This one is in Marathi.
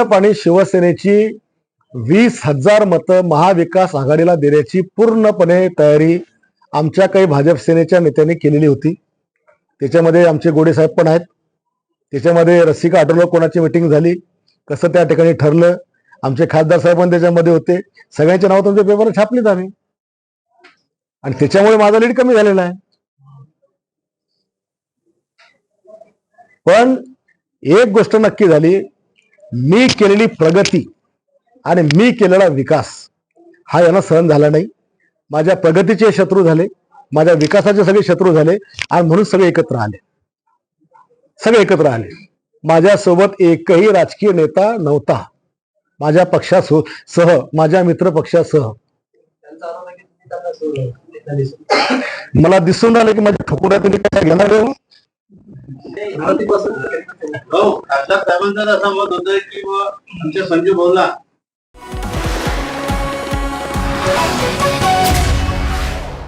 भाजप आणि शिवसेनेची वीस हजार मतं महाविकास आघाडीला देण्याची पूर्णपणे तयारी आमच्या काही भाजप सेनेच्या नेत्यांनी केलेली होती. त्याच्यामध्ये आमचे गोडेसाहेब पण आहेत. त्याच्यामध्ये रसिका आठवलं कोणाची मिटिंग झाली. कसं त्या ठिकाणी ठरलं. आमचे खासदार साहेब पण त्याच्यामध्ये होते. सगळ्यांचे नाव तुमच्या पेपर छापलीत आम्ही आणि त्याच्यामुळे माझा लीड कमी झालेला आहे. पण एक गोष्ट नक्की झाली. मी केलेली प्रगती आणि मी केलेला विकास हा यांना सहन झाला नाही. माझ्या प्रगतीचे शत्रू झाले माझ्या विकासाचे सगळे शत्रू झाले आणि म्हणून सगळे एकत्र आले. सगळे एकत्र आले. माझ्यासोबत एकही राजकीय नेता नव्हता. माझ्या पक्षासो सह माझ्या मित्र पक्षासह मला दिसून आलं की माझ्या ठोकुऱ्या तुम्ही काय घेणार आहे हो? सुरुवातीपासून हो खासदार साहेबांचं असं मत होतं की बुवा आमच्या संजू भाऊला